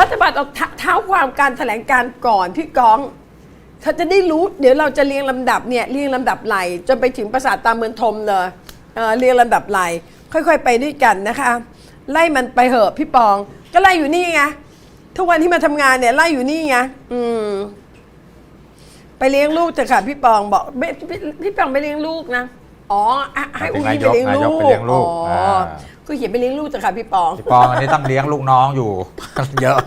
รัฐบาลเอาเท้าเท้าความการแถลงการก่อนพี่ก้องถ้าจะได้รู้ เดี๋ยวเราจะเรียงลำดับเนี่ยเรียงลำดับไหลจนไปถึงปราสาทตามเมืองทมเลยเอ่อเรียงลำดับไหลค่อย ๆ ไปด้วยกันนะคะ ไล่มันไปเหอะพี่ปอง ก็ไล่อยู่นี่ไงทุกวันที่มาทำงานเนี่ยไล่อยู่นี่ไงอืมไปเลี้ยงลูกเถอะค่ะพี่ปองบอกไม่พี่พี่ปองไปเลี้ยงลูกนะอ๋ออะให้เป็นอุ้งอิงนายไปกเลี้ยงลูนายกกไปเลี้ยงลูกอ๋ออา ก็เขียนไปเลี้ยงลูกเถอะค่ะพี่ปอง พี่ปองอันนี้ต้องเลี้ยงลูกน้องอยู่ เยอะ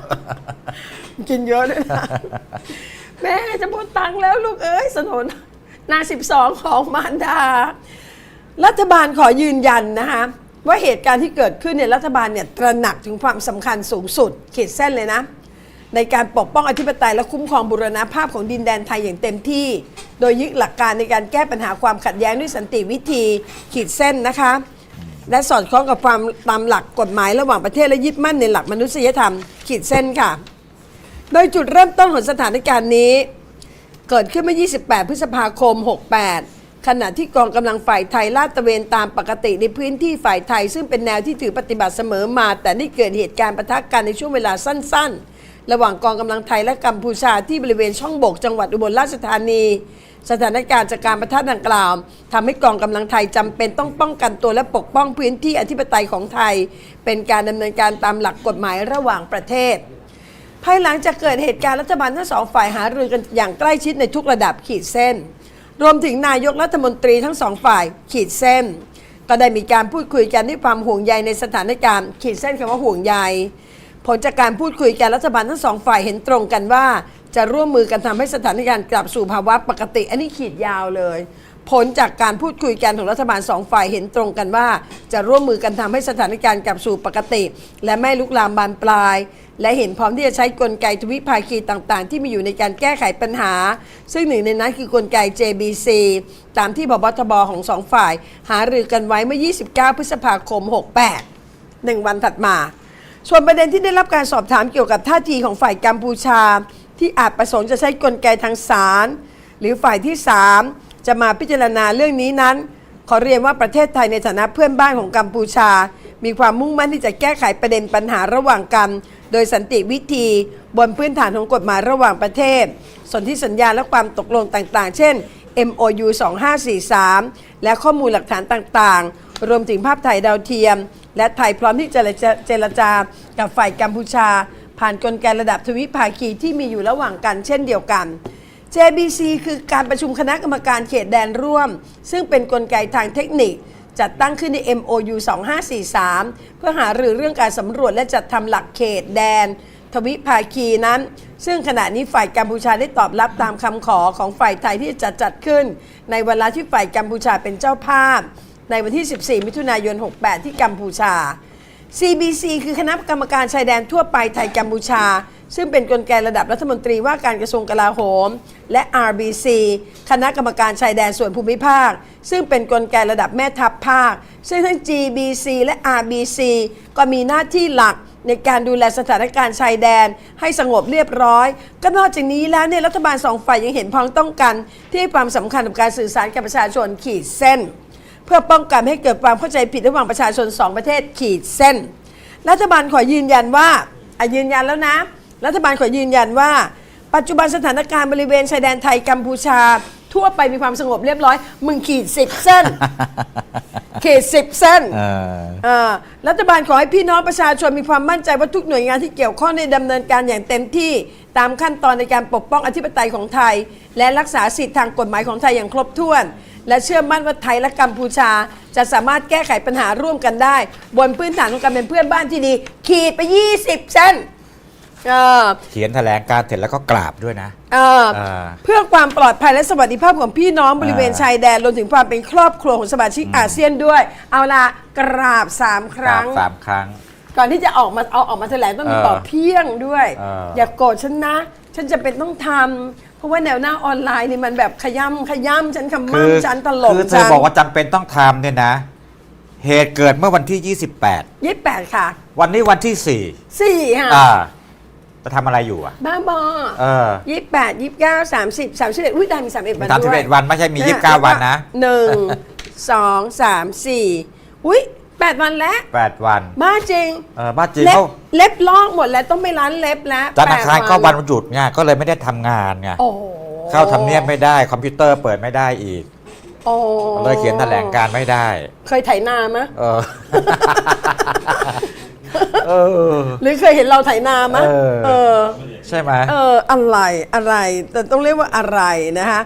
กินเยอะด้วยนะ แม่จะหมดตังค์แล้วลูกเอ้ยสนนนาสิบสองของมารดา รัฐบาลขอยืนยันนะคะว่าเหตุการณ์ที่เกิดขึ้นเนี่ยรัฐบาลเนี่ยตระหนักถึงความสำคัญสูงสุด ขีดเส้นเลยนะ ในการปกป้องอธิปไตยและคุ้มครองบูรณภาพของดินแดนไทยอย่างเต็มที่ โดยยึดหลักการในการแก้ปัญหาความขัดแย้งด้วยสันติวิธีขีดเส้นนะคะ และสอดคล้องกับความตามหลักกฎหมายระหว่างประเทศและยึดมั่นในหลักมนุษยธรรม ขีดเส้นค่ะ โดยจุดเริ่มต้นของสถานการณ์นี้ เกิดขึ้นเมื่อ 28 พฤษภาคม 68 ขณะที่กองกำลังฝ่ายไทยลาดตระเวนตามปกติในพื้นที่ฝ่ายไทย ซึ่งเป็นแนวที่ถือปฏิบัติเสมอมา แต่ได้เกิดเหตุการณ์ปะทะกันในช่วงเวลาสั้น ๆ ระหว่างกองกำลังไทยและกัมพูชาที่บริเวณช่องบกจังหวัดอุบลราชธานี สถานการณ์จากการประทะดังกล่าวทำให้กองกำลังไทยจำเป็นต้องป้องกันตัวและปกป้องพื้นที่อธิปไตยของไทย เป็นการดำเนินการตามหลักกฎหมายระหว่างประเทศ ภายหลังจากเกิดเหตุการณ์รัฐบาลทั้งสองฝ่ายหารือกันอย่างใกล้ชิดในทุกระดับขีดเส้น รวมถึงนายกรัฐมนตรีทั้งสองฝ่ายขีดเส้น ก็ได้มีการพูดคุยกันด้วยความห่วงใยในสถานการณ์ ขีดเส้นคำว่าห่วงใย ผลจากการพูดคุยกันรัฐบาลทั้งสองฝ่ายเห็นตรงกันว่า จะร่วมมือกันทำให้สถานการณ์กลับสู่ภาวะปกติ อันนี้ขีดยาวเลย ผลจากการพูดคุยกันของรัฐบาลสองฝ่ายเห็นตรงกันว่า จะร่วมมือกันทำให้สถานการณ์กลับสู่ปกติ และไม่ลุกลามบานปลาย และเห็นพร้อมที่จะใช้กลไกทวิภาคีต่างๆ ที่มีอยู่ในการแก้ไขปัญหา ซึ่งหนึ่งในนั้นคือกลไก JBC ตามที่พบทบของสองฝ่าย หารือกันไว้เมื่อ 29 พฤษภาคม 68หนึ่งวันถัดมา ส่วนประเด็นที่ได้รับการสอบถามเกี่ยวกับท่าทีของฝ่ายกัมพูชา ที่อาจประสงค์จะใช้กลไกทางศาลหรือฝ่ายที่ 3 จะมาพิจารณาเรื่องนี้นั้น ขอเรียนว่าประเทศไทยในฐานะเพื่อนบ้านของกัมพูชา มีความมุ่งมั่นที่จะแก้ไขประเด็นปัญหาระหว่างกัน โดยสันติวิธีบนพื้นฐานของกฎหมายระหว่างประเทศสนธิสัญญาและความตกลงต่างๆ เช่น MOU 2543 และข้อมูลหลักฐานต่างๆ รวมถึงภาพถ่ายดาวเทียม และไทยพร้อมที่จะเจรจากับฝ่ายกัมพูชา ผ่านกลไกระดับทวิภาคีที่มีอยู่ระหว่างกันเช่นเดียวกัน JBC คือการประชุมคณะกรรมการเขตแดนร่วม ซึ่งเป็นนกลไกทางเทคนิค จัดตั้งขึ้นใน MOU 2543 เพื่อหารือเรื่องการสำรวจและจัดทำหลักเขตแดน ทวิภาคีนั้น ซึ่งขณะนี้ฝ่ายกัมพูชาได้ตอบรับตามคำขอของฝ่ายไทยที่จะจัดขึ้น ในเวลาที่ฝ่ายกัมพูชาเป็นเจ้าภาพ ในวันที่ 14 มิถุนายน 68 ที่กัมพูชา CBC คือคณะกรรมการชายแดนทั่วไปไทยกัมพูชา ซึ่งเป็นกลไกระดับรัฐมนตรีว่าการกระทรวงกลาโหม และ RBC คณะกรรมการชายแดนส่วนภูมิภาค ซึ่งเป็นกลไกระดับแม่ทัพภาค ซึ่งทั้ง GBC และ RBC ก็มีหน้าที่หลักในการดูแลสถานการณ์ชายแดนให้สงบเรียบร้อย ก็นอกจากนี้แล้วเนี่ยรัฐบาลสองฝ่ายยังเห็นพ้องต้องกัน ที่ให้ความสำคัญกับการสื่อสารกับประชาชนขีดเส้น เพื่อป้องกันไม่ให้เกิดความเข้าใจผิดระหว่างประชาชนสองประเทศขีดเส้น รัฐบาลขอยืนยันว่าอะยืนยันแล้วนะ รัฐบาลขอยืนยันว่า ปัจจุบันสถานการณ์บริเวณชายแดนไทยกัมพูชา ทั่วไปมีความสงบเรียบร้อย มึงขีดสิบเส้น ขีดสิบเส้นเออเอ่อรัฐบาลขอให้พี่น้องประชาชนมีความมั่นใจว่าทุกหน่วยงานที่เกี่ยวข้องในดำเนินการอย่างเต็มที่ตามขั้นตอนในการปกป้องอธิปไตยของไทย และรักษาสิทธิทางกฎหมายของไทยอย่างครบถ้วน และเชื่อมั่นว่าไทยและกัมพูชา จะสามารถแก้ไขปัญหาร่วมกันได้ บนพื้นฐานของการเป็นเพื่อนบ้านที่ดี ขีดไป 20 เส้น เออเขียนแถลงการเสร็จแล้วก็กราบด้วยนะเอออ่าเพื่อความปลอดภัยและสวัสดิภาพของพี่น้องบริเวณชายแดนรวมถึงความเป็นครอบครัวของสมาชิกอาเซียนด้วย เอาละกราบสามคกรารั้บง สามครั้ง ก่อนที่จะออกมาเอาออกมาแถลงต้องมีเออตอบเพียงด้วย เออออ ย่ากโกรธฉันนะ ฉันจะเป็นต้องทำเพราะว่าแนวหน้าออนไลน์นี่มันแบบขย้ำขย้ำฉันคำคืมั่นฉันตลกคือเธฉัอนบอกว่าจำเป็นต้องทำเนี่ยนะ เหตุเกิดเมื่อวันที่ยี่สิบแปดค่ะ28วันนี้วันที่สี่ค่ะ4อ่า จะทำอะไรอยู่อะ บ้าบอเออยี่สิบแปดยี่สิบเก้าสามสิบสามสิบเอ็ดอุ้ยได้มีสามเอ็ดวันสามสิบด้วเอ็ยดวันไม่ใช่มีะยี่สิบเก้าวันนะหนึ่งสองสามสี่อุ้ยแป8วันแล้วแปดวัน บ้าจริงเออบ้านจริงเล็บเขาเล็บลอกหมดแล้วต้องไปร้านเล็บแล้วธนาคารแปดก็วันหยุดไงก็เลยไม่ได้ทำงานไงโอ้โหเข้าทำเนียบไม่ได้คอมพิวเตอร์เปิดไม่ได้อีกโอ้เลยเขียนแถลงการไม่ได้ เคยไถนามะ เออ เออ หรือเคยเห็นเราไถนามะเออ เออ ใช่ไหม เอออะไรอะไรแต่ต้องเรียกว่าอะไรนะคะ